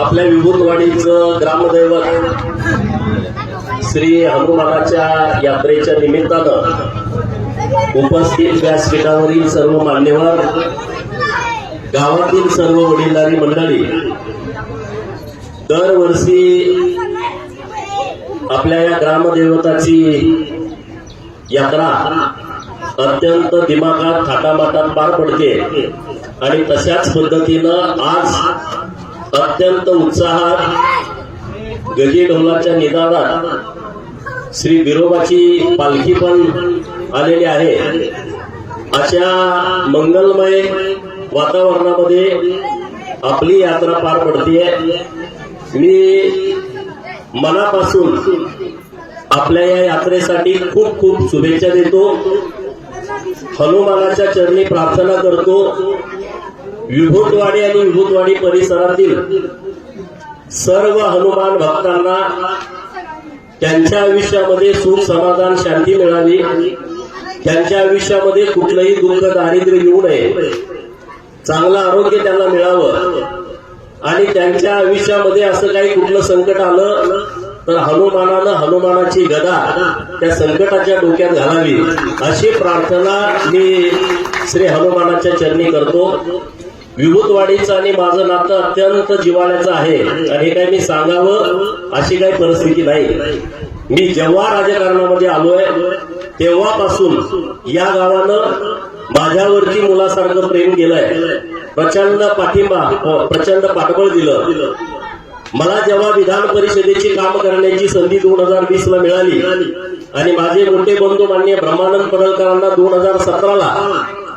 आपल्या विभूतवाडीचं ग्रामदैवत श्री हनुमानाच्या यात्रेच्या निमित्तानं उपस्थित व्यासपीठावरील सर्व मान्यवर गावातील सर्व वडीलधारी मंडळी दरवर्षी आपल्या या ग्रामदेवताची यात्रा अत्यंत दिमागात थाटामाटात पार पडते. आणि तशाच पद्धतीनं आज अत्यंत उत्साहात गजी ढोलाच्या निदानात श्री बिरोबाची पालखी पण आलेली आहे. अशा मंगलमय वातावरणामध्ये आपली यात्रा पार पडतीये. मी मनापासून आपल्या या यात्रेसाठी खूप खूप शुभेच्छा देतो. हनुमानाच्या चरणी प्रार्थना करतो. विभूतवाडी आणि विभूतवाडी परिसरातील सर्व हनुमान भक्तांना त्यांच्या आयुष्यामध्ये सुख समाधान शांती मिळावी. त्यांच्या आयुष्यामध्ये कुठलंही दुःख दारिद्र्य येऊ नये. चांगलं आरोग्य त्यांना मिळावं. आणि त्यांच्या आयुष्यामध्ये असं काही कुठलं संकट आलं तर हनुमानानं हनुमानाची गदा त्या संकटाच्या डोक्यात घालावी. अशी प्रार्थना मी श्री हनुमानाच्या चरणी करतो. विभूतवाडीचं आणि माझं नातं अत्यंत जिवाळ्याचं आहे. आणि हे काय मी सांगावं अशी काही परिस्थिती नाही. मी जेव्हा राजकारणामध्ये आलोय तेव्हापासून या गावानं माझ्यावरती मुलासारखं प्रेम गेलंय प्रचंड पाठिंबा हो, प्रचंड पाठबळ दिलं. मला जेव्हा विधान परिषदेची काम करण्याची संधी दोन हजार वीस ला मिळाली आणि माझे मोठे बंधू मान्य ब्रह्मानंद पडळकरांना दोन हजार सतराला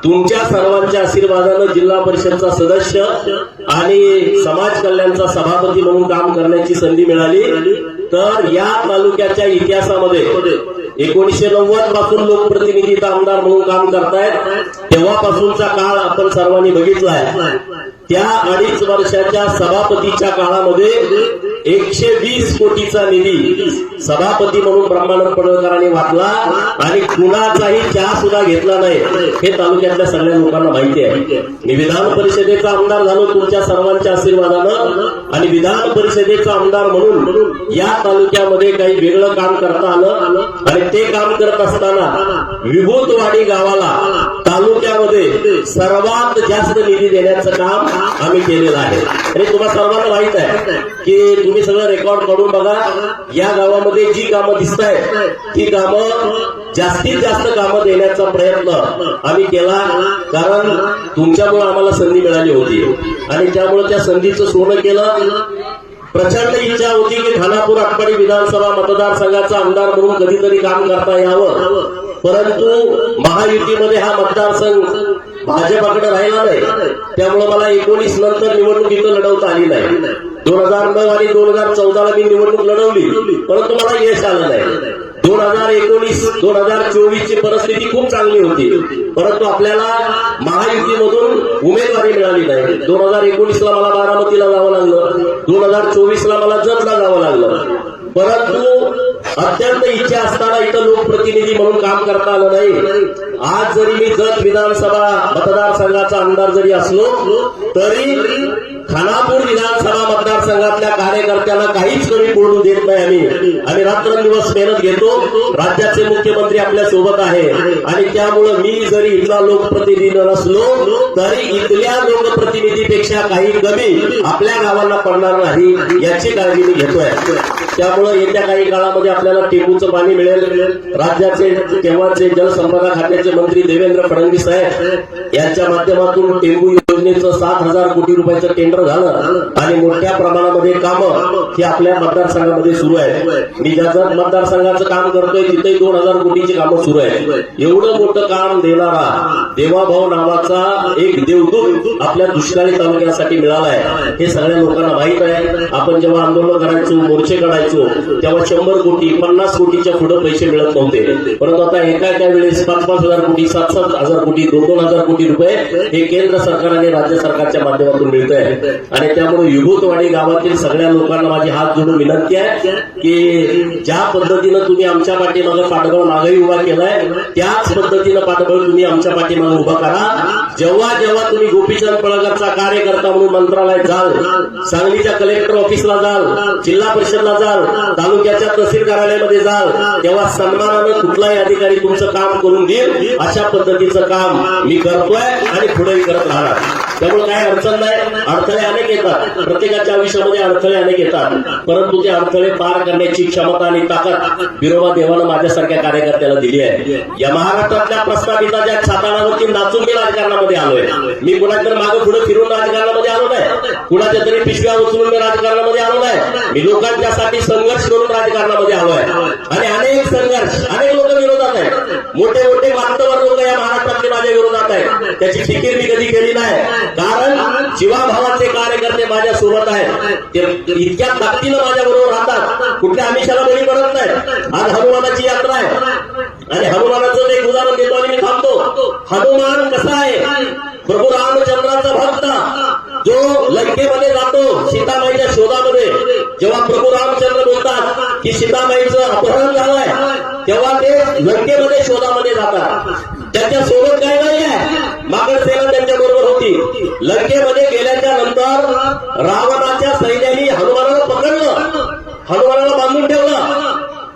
तुमच्या सर्वांच्या आशीर्वादानं जिल्हा परिषदचा सदस्य आणि समाज कल्याणचा सभापती म्हणून काम करण्याची संधी मिळाली. तर या तालुक्याच्या इतिहासामध्ये एकोणीशे नव्वदपासून लोकप्रतिनिधी आमदार म्हणून काम करतायत. तेव्हापासूनचा काळ आपण सर्वांनी बघितला आहे. त्या अडीच वर्षाच्या सभापतीच्या काळामध्ये एकशे वीस कोटीचा निधी सभापती म्हणून ब्रह्मानंद पडळकरांनी वाटला आणि कुणाचाही चहा सुद्धा घेतला नाही हे तालुक्यातल्या सगळ्या लोकांना माहिती आहे. मी विधान परिषदेचा आमदार झालो तुमच्या सर्वांच्या आशीर्वादानं. आणि विधान परिषदेचा आमदार म्हणून या तालुक्यामध्ये काही वेगळं काम करता आलं. आणि ते काम करत असताना विभूतवाडी गावाला तालुक्यामध्ये सर्वात जास्त निधी देण्याचं काम आम्ही केलेला आहे. आणि तुम्हाला सर्वांना माहीत आहे की तुम्ही सगळं रेकॉर्ड काढून बघा. या गावामध्ये जी कामं दिसत आहेत ती कामं जास्तीत जास्त कामं देण्याचा प्रयत्न आम्ही केला. कारण तुमच्यामुळे आम्हाला संधी मिळाली होती. आणि त्यामुळे त्या संधीचं सोनं केलं. प्रचंड इच्छा होती की खानापूर आटपाडी विधानसभा मतदारसंघाचा आमदार म्हणून कधीतरी काम करता यावं. परंतु महायुतीमध्ये हा मतदारसंघ भाजपाकडे राहिला नाही. त्यामुळे मला एकोणीस नंतर निवडणूक इथं लढवता आली नाही. दोन हजार नऊ आणि दोन हजार चौदाला मी निवडणूक लढवली. परंतु मला यश आलं नाही. दोन हजार एकोणीस दोन हजार चोवीस ची परिस्थिती खूप चांगली होती. परंतु आपल्याला महायुतीमधून उमेदवारी मिळाली नाही. दोन हजार एकोणीस ला मला बारामतीला जावं लागलं. दोन हजार चोवीस ला मला जतला जावं लागलं. परंतु अत्यंत इच्छा असताना इथं लोकप्रतिनिधी म्हणून काम करता आलं नाही. आज जरी मी जत विधानसभा मतदारसंघाचा आमदार जरी असलो तरी खानापूर विधानसभा मतदारसंघातल्या कार्यकर्त्यांना काहीच कमी पडू देत नाही आम्ही. आणि रात्रंदिवस मेहनत घेतो. राज्याचे मुख्यमंत्री आपल्यासोबत आहे. आणि त्यामुळं मी जरी इथला लोकप्रतिनिधी नसलो तरी इथल्या लोकप्रतिनिधीपेक्षा काही कमी आपल्या गावांना पडणार नाही याची काळजी मी घेतोय. त्यामुळं येत्या काही काळामध्ये आपल्याला टेंबूचं पाणी मिळेल. राज्याचे तेव्हाचे जलसंपदा खात्याचे मंत्री देवेंद्र फडणवीस साहेब यांच्या माध्यमातून टेंबू योजनेचं सात हजार कोटी रुपयाचं टेंडर झालं. आणि मोठ्या प्रमाणामध्ये कामं ही आपल्या मतदारसंघामध्ये सुरू आहेत. मी ज्या मतदारसंघाचं काम करतोय तिथे दोन हजार कोटीची कामं सुरू आहेत. एवढं मोठं काम देणारा देवाभाऊ नावाचा एक देवदूत आपल्या दुष्काळी तालुक्यासाठी मिळाला आहे. हे सगळ्या लोकांना माहीत आहे. आपण जेव्हा आंदोलन करायचो मोर्चे काढायचो बोलायचो तेव्हा शंभर कोटी पन्नास कोटीच्या पुढे पैसे मिळत नव्हते. परंतु आता एका एका वेळेस पाच पाच हजार कोटी सात सात हजार कोटी दोन दोन हजार कोटी रुपये हे केंद्र सरकार आणि राज्य सरकारच्या माध्यमातून मिळत आहे आणि त्यामुळे युगोतवाडी गावातील सगळ्या लोकांना माझी हात जोडून विनंती आहे की ज्या पद्धतीनं तुम्ही आमच्या पाठीमागे पाठबळ मागही उभा केलाय त्याच पद्धतीनं पाठबळ तुम्ही आमच्या पाठीमागे उभा करा. जेव्हा जेव्हा तुम्ही गोपीचंद पळकरचा कार्यकर्ता म्हणून मंत्रालयात जाल सांगलीच्या कलेक्टर ऑफिसला जाल जिल्हा परिषदला जाल तालुक्याच्या तहसील कार्यालयामध्ये जाल तेव्हा सन्मानानं कुठलाही अधिकारी तुमचं काम करून देईल अशा पद्धतीचं काम मी करतोय आणि पुढेही करत राहणार. त्यामुळे काय अडचण नाही. अडथळे अनेक येतात. प्रत्येकाच्या आयुष्यामध्ये अडथळे अनेक येतात. परंतु ते अडथळे पार करण्याची क्षमता आणि ताकद बिरोबा देवानं माझ्यासारख्या कार्यकर्त्याला दिली आहे. या महाराष्ट्रातल्या प्रस्ताविताच्या छातानावरती नाचून मी राजकारणामध्ये आलोय. मी कुणाच्या मागे पुढे फिरून राजकारणामध्ये आलो नाही. कुणाच्या तरी पिशव्या उचलून मी राजकारणामध्ये आलो नाही. मी लोकांच्यासाठी संघर्ष करून राजकारणामध्ये आलोय. आणि अनेक संघर्ष अनेक लोक विरोधात आहेत. मोठे मोठे वास्तवर लोक या महाराष्ट्रातले माझ्या विरोधात आहेत. त्याची फिकीर मी कधी केली नाही. कारण शिवाभावाचे कार्यकर्ते माझ्या सोबत आहेत ते इतक्या ताकदीनं माझ्या बरोबर राहतात. कुठल्या आमिषाला बळी पडत नाही. आज हनुमानाची यात्रा आहे. आणि हनुमानाचं एक उदाहरण देतो आणि मी थांबतो. हनुमान कसा आहे? प्रभू रामचंद्राचा भक्त. जो लंकेमध्ये जातो सीतामाईच्या शोधामध्ये. जेव्हा प्रभू रामचंद्र बोलतात की सीतामाईचं अपहरण झालंय तेव्हा ते लंकेमध्ये शोधामध्ये जातात. त्याच्या सोबत काय नाही आहे. मागड सेना त्यांच्या बरोबर होती. लंकेमध्ये गेल्याच्यानंतर रावणाच्या सैन्याने हनुमानाला पकडलं. हनुमानाला बांधून ठेवलं.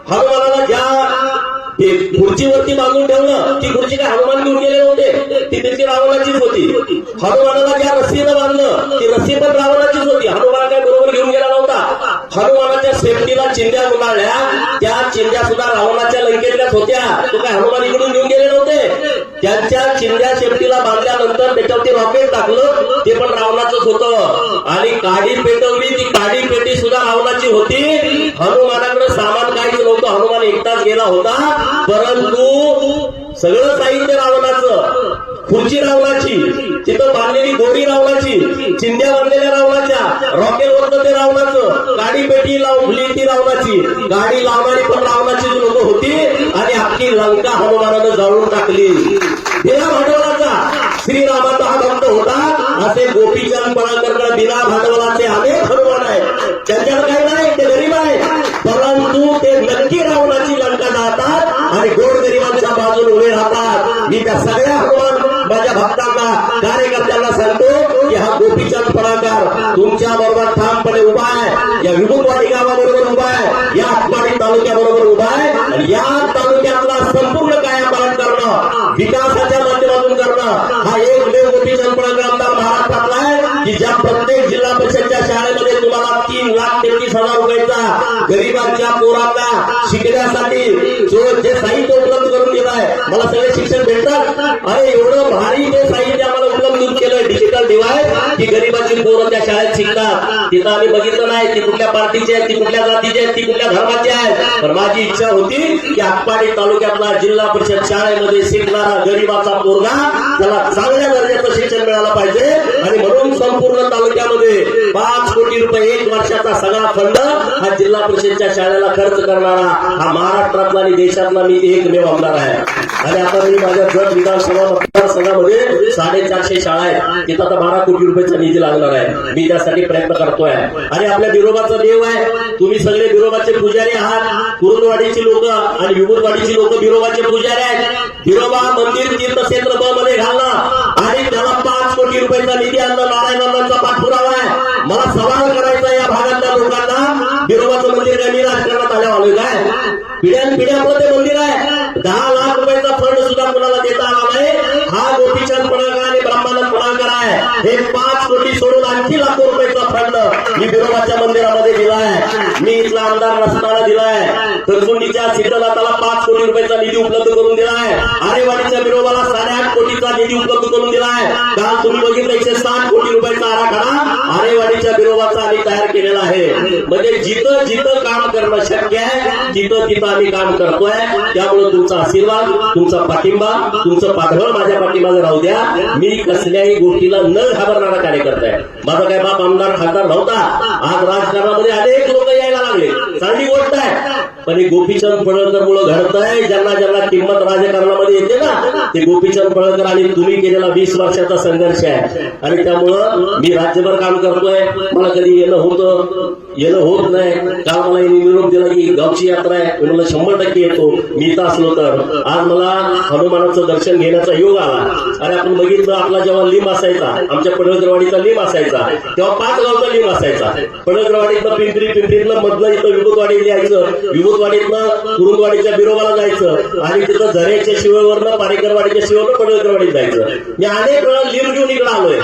हनुमानाला ज्या खुर्चीवरती बांधून ठेवलं ती खुर्ची काय हनुमान घेऊन गेले नव्हते? ती त्यांची रावणाचीच होती. हनुमानाला ज्या रस्सीनं बांधलं ती रस्सी पण रावणाचीच होती. हनुमान काय बरोबर घेऊन गेला नव्हता हनुमानाच्या सेफ्टीला चिंध्या गुंडाळल्या. त्या चिंध्या सुद्धा रावणाच्या लंकेतल्याच होत्या. तो काय हनुमान इकडून घेऊन गेले नव्हते? त्यांच्या चिंध्या सेफ्टीला बांधल्यानंतर त्याच्यावरती रॉकेट टाकलं. ते पण रावणाचंच होतं. आणि काडी पेटवली. ती काडी पेटी सुद्धा रावणाची होती. हनुमानाकडे सामान काहीच नव्हतं. हनुमान एकटाच गेला होता. परंतु सगळं साहित्य रावणाचं. खुर्ची रावणाची. तिथं बांधलेली गोडी रावणाची चिंध्या बांधलेल्या रावणाच्या रॉकेल होतं ते रावणाचं गाडी पेटी लावली ती रावणाची गाडी लावणारी पण रावणाची लोक होती आणि आपली लंका हनुमानानं जाळून टाकली. बिना भांडवलाचा. श्रीरामाचा हा भक्त होता. असे गोपीचंद पळाकरकर बिना भांडवलाचे अनेक हनुमान आहेत. त्यांच्याकडे काही नाही ते गरीब आहेत. परंतु ते नक्की रावणाची लंका जातात आणि गोरगरिबांच्या बाजून उभे राहतात. मी त्या सगळ्या हनुमान माझ्या भक्ता आहे या गावाबरोबर उभा आहे. या आत्माडी तालुक्याबरोबर उभा आहे. आणि या तालुक्यातला संपूर्ण कायापालन करणं विकासाच्या माध्यमातून करणं हा एक देव गोपीचंद पळाकर आमदार महाराष्ट्रातला आहे की ज्या प्रत्येक जिल्हा परिषदच्या शाळेमध्ये तुम्हाला तीन लाख तेहतीस हजार रुपयाचा गरिबांच्या पोरांना शिकण्यासाठी जो जे साहित्य उपलब्ध आहे. मला सगळे शिक्षण भेटतात. अरे एवढं भारी ते साहित्य आम्हाला उपलब्ध केलं डिजिटल डिवाइस की गरीबाची पोरं त्या शाळेत शिकतात. तिथं आम्ही बघितलं नाही ती कुठल्या पार्टीची आहेत ती कुठल्या जातीची आहेत ती कुठल्या धर्माची आहेत. पण माझी इच्छा होती की आटपाडी तालुक्यातला जिल्हा परिषद शाळेमध्ये शिकणारा गरीबाचा पोरगा त्याला चांगल्या दर्जाचं शिक्षण मिळालं पाहिजे. आणि म्हणून संपूर्ण तालुक्यामध्ये पाच कोटी रुपये एक वर्षाचा सगळा फंड हा जिल्हा परिषदच्या शाळेला खर्च करणारा हा महाराष्ट्रातला आणि देशातला मी एकमेव आमदार आहे. आणि आता मी माझ्या जत विधानसभा मतदारसंघामध्ये साडेचारशे शाळा आहेत. तिथं आता बारा कोटी रुपयाचा निधी लागणार आहे. मी त्यासाठी प्रयत्न करतोय. आणि आपल्या बिरोबाचा देव आहे. तुम्ही सगळे बिरोबाचे पुजारी आहात. कुरुंदवाडीची लोक आणि विभूतवाडीची लोक बिरोबाचे पुजारी आहेत. बिरोबा मंदिर तीर्थक्षेत्र ब मध्ये घालला आणि त्याला पाच कोटी रुपयाचा निधी आणला नारायणांचा पाठपुरावा आहे. मला सवाल करायचा या भागातल्या लोकांना. बिरोबाचं मंदिर काय? मी राजकारणात आल्या आलोय काय? पिढ्यान पिढ्या ते मंदिर आहे. दहा लाख हे पाच कोटी सोडून आणखी लाखो रुपयाचा फंड मी बिरोबाच्या मंदिरामध्ये दिलाय. मी इथला आमदार नसताना दिलाय. तरसुंडीच्या सिद्धनाथाला पाच कोटी रुपयाचा निधी उपलब्ध करून दिलाय. आरेवाडीच्या बिरोबाला साडेआठ कोटीचा निधी उपलब्ध करून दिलाय. काल तुम्ही बघितलं एकशे सात कोटी रुपयाचा आराखडा. आरेवाडीच्या आम्ही तयार केलेला आहे. म्हणजे जिथं जिथं काम करणं शक्य आहे तिथं तिथं आम्ही काम करतोय. त्यामुळे तुमचा आशीर्वाद तुमचा पाठिंबा तुमचं पाठबळ माझ्या पाठिंबा राहू द्या. मी कसल्याही गोष्टीला न घाबरणारा कार्यकर्ता आहे. माझा काय बाप आमदार खासदार नव्हता. आज राजकारणामध्ये अनेक लोक यायला लागले. चांगली गोष्ट आहे. पण हे गोपीचंद पडळकर मुळे घडतंय ज्यांना ज्यांना किंमत राजकारणामध्ये येते ना ते गोपीचंद पडळकर आणि तुम्ही केलेला वीस वर्षाचा संघर्ष आहे. आणि त्यामुळं मी राज्यभर काम करतोय. मला कधी येणं होतं येणं होत नाही. काल मला यांनी निरोप दिला की गावची यात्रा आहे. मी म्हणलं शंभर टक्के येतो. मी इथं असलो तर. आज मला हनुमानाचं दर्शन घेण्याचा योग आला. अरे आपण बघितलं आपला जेव्हा लिंब असायचा आमच्या पडळकरवाडीचा लिंब असायचा तेव्हा पाच गावचा लिंब असायचा. पडळकरवाडीतलं पिंपरी पिंपरीतलं मधलं इथं विभूतवाडी यायचं. कुरुंदवाडीतनं कुरुंदवाडीच्या बिरोबाला जायचं आणि तिथं झरेच्या शिवेवरनं पारेकरवाडीच्या शिवेवरनं पडळकरवाडीत जायचं. मी अनेक वेळा लिम घेऊन इकडे आलोय.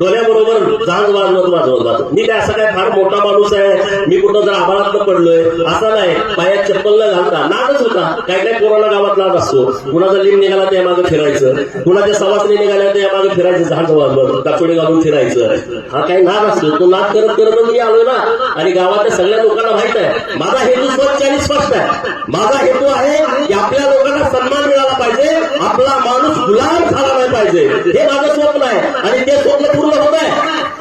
डोल्याबरोबर जहाज वाजवत वाजवत जातो. मी काय असं काय फार मोठा माणूस आहे? मी कुठं जर आभाळात पडलोय? असा नाही. पायात चप्पल न घालता. नादच होता. काय काय कोरोना गावात नाद असतो. कुणाचा लिम निघाला त्या मागे फिरायचं. कुणाच्या सवासनी निघाल्या त्या मागे फिरायचं. झाड वाजवत काचोडी घालून फिरायचं. हा काही नाद असतो. तो नाद करत करत मी आलोय ना. आणि गावातल्या सगळ्या लोकांना माहीत आहे. माझा हेतू स्वच्छ आणि स्पष्ट आहे. माझा हेतू आहे की आपल्या लोकांना सन्मान मिळाला पाहिजे आपला माणूस गुलाम झाला नाही पाहिजे. हे माझं स्वप्न आहे आणि ते स्वप्न पूर्ण होत आहे.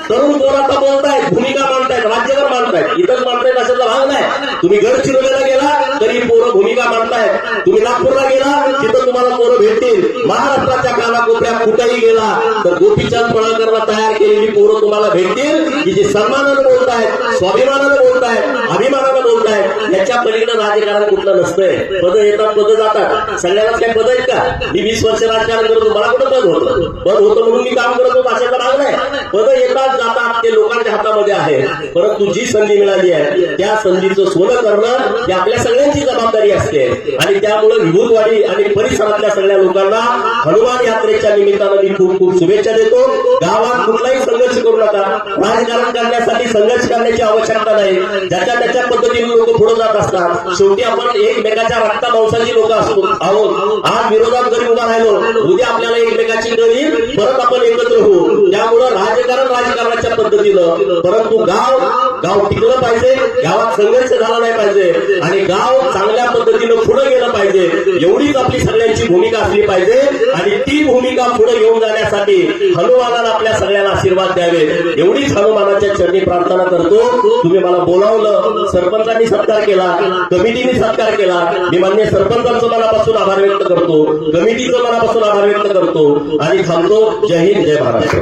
तरुण पोराचा बोलतायत भूमिका मांडतायत राज्यभर मांडतायत. इथंच मांडतायत अशाचा भाग नाही. तुम्ही गडचिरोलीला गेला तरी पोरं भूमिका मांडतायत तुम्ही नागपूरला गेला तिथं तुम्हाला पोरं भेटतील. महाराष्ट्राच्या कानाकोपऱ्यात कुठेही गेला तर गोपीचंद पळकरला तयार केलेली पोरं तुम्हाला भेटतील. की जे सन्मानानं बोलतायत स्वाभिमानानं बोलतायत अभिमानानं बोलतायत याच्या पलीकडे राजकारण कुठलं नसतंय. पद येतात पद जातात. सगळ्यांनाच काय पद आहेत का? मी वीस वर्ष राजकारण करतो मला कुठं पद होतं? पद होतं म्हणून मी काम करतो भाषेचा भाग नाही पद येतात जातात ते लोकांच्या हातामध्ये आहे परंतु जी संधी मिळाली आहे त्या संधीचं सोनं करणं ही आपल्या सगळ्यांची जबाबदारी असते. आणि त्यामुळे विभूतवाडी आणि परिसरातल्या सगळ्या लोकांना हनुमान यात्रेच्या निमित्तानं मी खूप खूप शुभेच्छा देतो. गावात कुठलाही संघर्ष करू नका. राजकारण करण्यासाठी संघर्ष करण्याची आवश्यकता नाही. ज्याच्या त्याच्या पद्धतीने लोक पुढे जात असतात. शेवटी आपण एकमेकाच्या रक्ता मांसाची लोक असतो आहोत. आज विरोधात जरी उभा राहिलो. उद्या आपल्याला एकमेकाची गळी परत आपण एकत्र होऊ. त्यामुळं राजकारण राजकारणाच्या पद्धतीनं. परंतु गाव गाव टिकलं पाहिजे. गावात संघर्ष झाला नाही पाहिजे. आणि गाव चांगल्या पद्धतीनं पुढे गेलं पाहिजे. एवढीच आपली सगळ्यांची भूमिका असली पाहिजे आणि ती भूमिका पुढे घेऊन जाण्यासाठी हनुमानाला आपल्या सगळ्यांना आशीर्वाद द्यावे. एवढीच हनुमानाच्या चरणी प्रार्थना करतो. तुम्ही मला बोलावलं सरपंचांनी सत्कार केला कमिटीने सत्कार केला. मी मान्य सरपंचांचं मनापासून आभार व्यक्त करतो. कमिटीचं मनापासून आभार व्यक्त करतो. आणि थांबतो. जय हिंद जय महाराष्ट्र.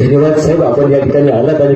धन्यवाद साहेब. आपण या ठिकाणी आलात आणि